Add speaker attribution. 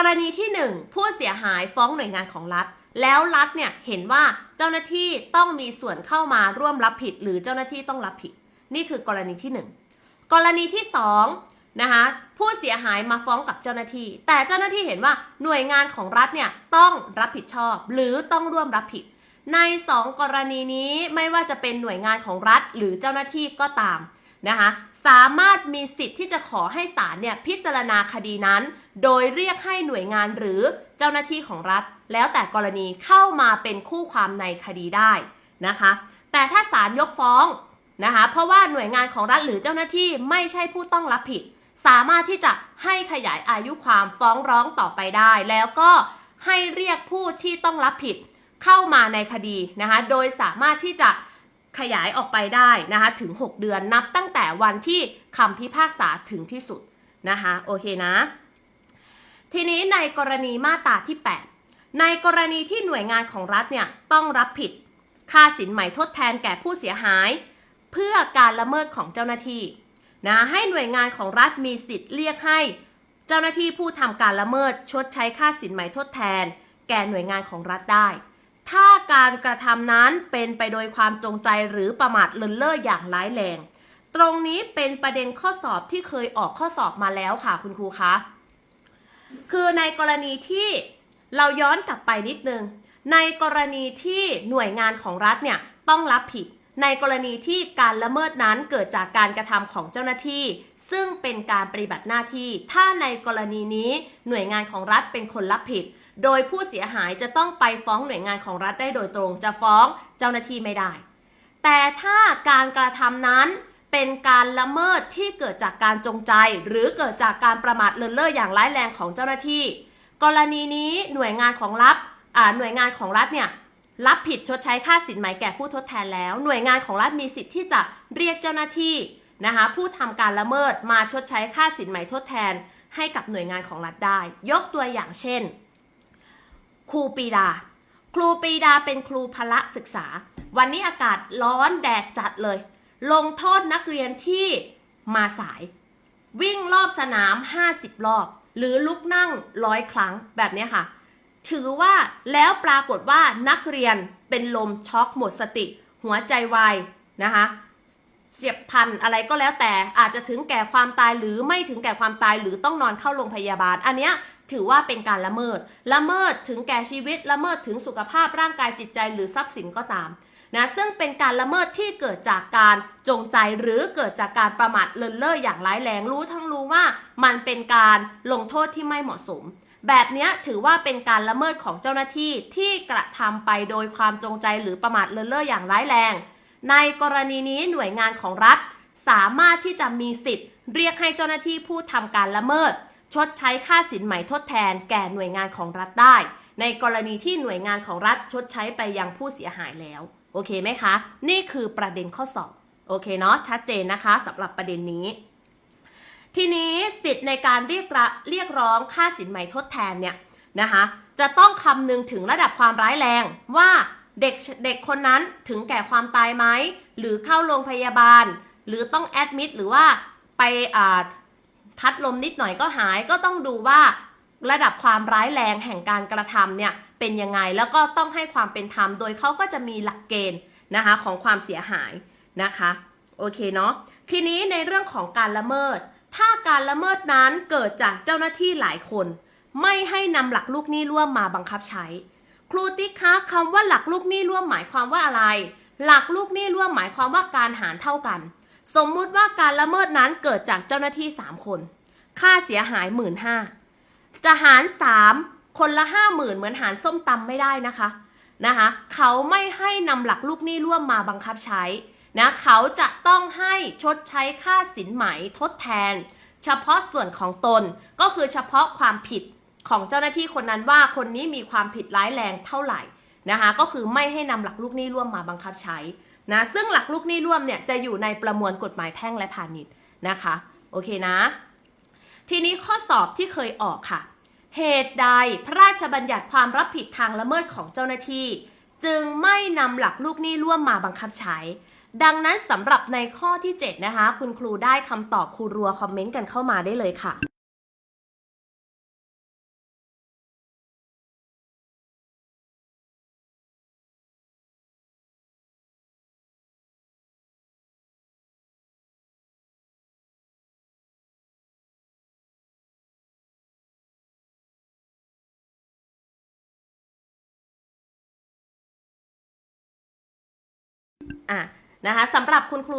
Speaker 1: กรณีที่ 1 ผู้เสียหายฟ้องหน่วยงานของรัฐ แล้วรัฐเนี่ยเห็นว่าเจ้าหน้าที่ต้องมีส่วนเข้ามาร่วมรับผิด หรือเจ้าหน้าที่ต้องรับผิด นี่คือกรณีที่ 1 กรณีที่2นะคะผู้เสียหายมาฟ้องกับเจ้าหน้าที่ แต่เจ้าหน้าที่เห็นว่าหน่วยงานของรัฐเนี่ยต้องรับผิดชอบ หรือต้องร่วมรับผิด ใน 2 กรณีนี้ไม่ว่าจะเป็นหน่วยงานของรัฐ หรือเจ้าหน้าที่ก็ตาม นะคะสามารถมีสิทธิ์ที่จะขอให้ศาลเนี่ยพิจารณาคดีนั้น โดยเรียกให้หน่วยงานหรือเจ้าหน้าที่ของรัฐ แล้วแต่กรณีเข้ามาเป็นคู่ความในคดีได้นะคะ แต่ถ้าศาลยกฟ้องนะคะเพราะว่าหน่วยงานของรัฐหรือเจ้าหน้าที่ไม่ใช่ผู้ต้องรับผิด สามารถที่จะให้ขยายอายุความฟ้องร้องต่อไปได้ แล้วก็ให้เรียกผู้ที่ต้องรับผิดเข้ามาในคดีนะคะโดยสามารถที่จะ ขยายออกไปได้นะคะถึง 6 เดือนนับตั้งแต่วันที่คำพิพากษาถึงที่สุดนะคะโอเคนะ ทีนี้ในกรณีมาตราที่ 8 ในกรณีที่หน่วยงานของรัฐเนี่ยต้องรับผิดค่าสินใหม่ทดแทนแก่ผู้เสียหาย เพื่อการละเมิดของเจ้าหน้าที่นะให้หน่วยงานของรัฐมีสิทธิ์เรียกให้ เจ้าหน้าที่ผู้ทำการละเมิดชดใช้ค่าสินไหม่ทดแทน แก่หน่วยงานของรัฐได้ ถ้าการกระทำนั้นเป็นไปโดยความจงใจหรือประมาทเลินเล่ออย่างร้ายแรง ตรงนี้เป็นประเด็นข้อสอบที่เคยออกข้อสอบมาแล้วค่ะคุณครูคะ คือในกรณีที่เราย้อนกลับไปนิดนึง ในกรณีที่หน่วยงานของรัฐเนี่ยต้องรับผิด ในกรณีที่การละเมิดนั้นเกิดจากการกระทำของเจ้าหน้าที่ ซึ่งเป็นการปฏิบัติหน้าที่ ถ้าในกรณีนี้หน่วยงานของรัฐเป็นคนรับผิด โดยผู้เสียหายจะต้องไปฟ้องหน่วยงานของรัฐได้โดยตรง จะฟ้องเจ้าหน้าที่ไม่ได้ แต่ถ้าการกระทำนั้นเป็นการละเมิดที่เกิดจากการจงใจ หรือเกิดจากการประมาทเลินเล่ออย่างร้ายแรงของเจ้าหน้าที่ กรณีนี้หน่วยงานของรัฐหน่วยงานของรัฐเนี่ย รับผิดชดใช้ค่าสินไหมแก่ผู้ทดแทนแล้ว หน่วยงานของรัฐมีสิทธิ์ที่จะเรียกเจ้าหน้าที่นะคะผู้ทำการละเมิดมาชดใช้ค่าสินไหมทดแทน ให้กับหน่วยงานของรัฐได้ ยกตัวอย่างเช่น ครูปีดา ครูปีดาเป็นครูพละศึกษา วันนี้อากาศร้อนแดดจัดเลย ลงโทษนักเรียนที่มาสาย วิ่งรอบสนาม 50 รอบ หรือลุกนั่งร้อยครั้งแบบนี้ค่ะ ถือว่าแล้วปรากฏว่านักเรียนเป็นลมช็อกหมดสติ หัวใจวายนะคะเสียบพันอะไรก็แล้วแต่อาจจะถึงแก่ความตายหรือไม่ถึงแก่ความตายหรือต้องนอนเข้าโรงพยาบาล อันเนี้ยถือว่าเป็นการละเมิด ละเมิดถึงแก่ชีวิต ละเมิดถึงสุขภาพร่างกายจิตใจหรือทรัพย์สินก็ตามนะซึ่งเป็นการละเมิดที่เกิดจากการจงใจหรือเกิดจากการประมาทเลินเล่ออย่างร้ายแรงรู้ทั้งรู้ว่ามันเป็นการลงโทษที่ไม่เหมาะสม แบบนี้ถือว่าเป็นการละเมิดของเจ้าหน้าที่ที่กระทำไปโดยความจงใจหรือประมาทเลินเล่ออย่างร้ายแรง ในกรณีนี้หน่วยงานของรัฐ สามารถที่จะมีสิทธิ์ เรียกให้เจ้าหน้าที่ผู้ทำการละเมิด ชดใช้ค่าสินไหมทดแทน แก่หน่วยงานของรัฐได้ ในกรณีที่หน่วยงานของรัฐชดใช้ไปยังผู้เสียหายแล้ว โอเคไหมคะ นี่คือประเด็นข้อสอบโอเคเนาะชัดเจนนะคะสำหรับประเด็นนี้ ทีนี้สิทธิ์ในการเรียกระเรียกร้องค่าสินไหมทดแทนเนี่ยนะคะจะต้องคำนึงถึงระดับความร้ายแรงว่าเด็กเด็กคนนั้นถึงแก่ความตายไหมหรือเข้าโรงพยาบาล หรือต้องแอดมิดหรือว่าไปอ่าพัดลมนิดหน่อยก็หายก็ต้องดูว่าระดับความร้ายแรงแห่งการกระทำเนี่ยเป็นยังไงแล้วก็ต้องให้ความเป็นธรรมโดยเขาก็จะมีหลักเกณฑ์นะคะของความเสียหายนะคะโอเคเนาะทีนี้ในเรื่องของการละเมิด ถ้าการละเมิดนั้นเกิดจากเจ้าหน้าที่หลายคน ไม่ให้นำหลักลูกหนี้ร่วมมาบังคับใช้ ครูติ๊กคะคำว่าหลักลูกหนี้ร่วมหมายความว่าอะไร หลักลูกหนี้ร่วมหมายความว่าการหารเท่ากัน สมมุติว่าการละเมิดนั้นเกิดจากเจ้าหน้าที่ 3 คน ค่าเสียหายหมื่นห้าจะหาร 3 คนละห้าหมื่นเหมือนหารส้มตำไม่ได้นะคะนะคะ เขาไม่ให้นำหลักลูกหนี้ร่วมมาบังคับใช้ นะเขาจะต้องให้ชดใช้ค่าสินไหมทดแทน เฉพาะส่วนของตนก็คือเฉพาะความผิดของเจ้าหน้าที่คนนั้นว่าคนนี้มีความผิดร้ายแรงเท่าไหร่นะคะก็คือไม่ให้นำหลักลูกหนี้ร่วมมาบังคับใช้นะซึ่งหลักลูกหนี้ร่วมเนี่ยจะอยู่ในประมวลกฎหมายแพ่งและพาณิชย์นะคะโอเคนะ ทีนี้ข้อสอบที่เคยออกค่ะ เหตุใดพระราชบัญญัติความรับผิดทางละเมิดของเจ้าหน้าที่ จึงไม่นำหลักลูกหนี้ร่วมมาบังคับใช้ ดังนั้นสำหรับในข้อที่ 7 นะคะ คุณครูได้คำตอบครูรัวคอมเมนต์กันเข้ามาได้เลยค่ะอะ นะคะสำหรับคุณครู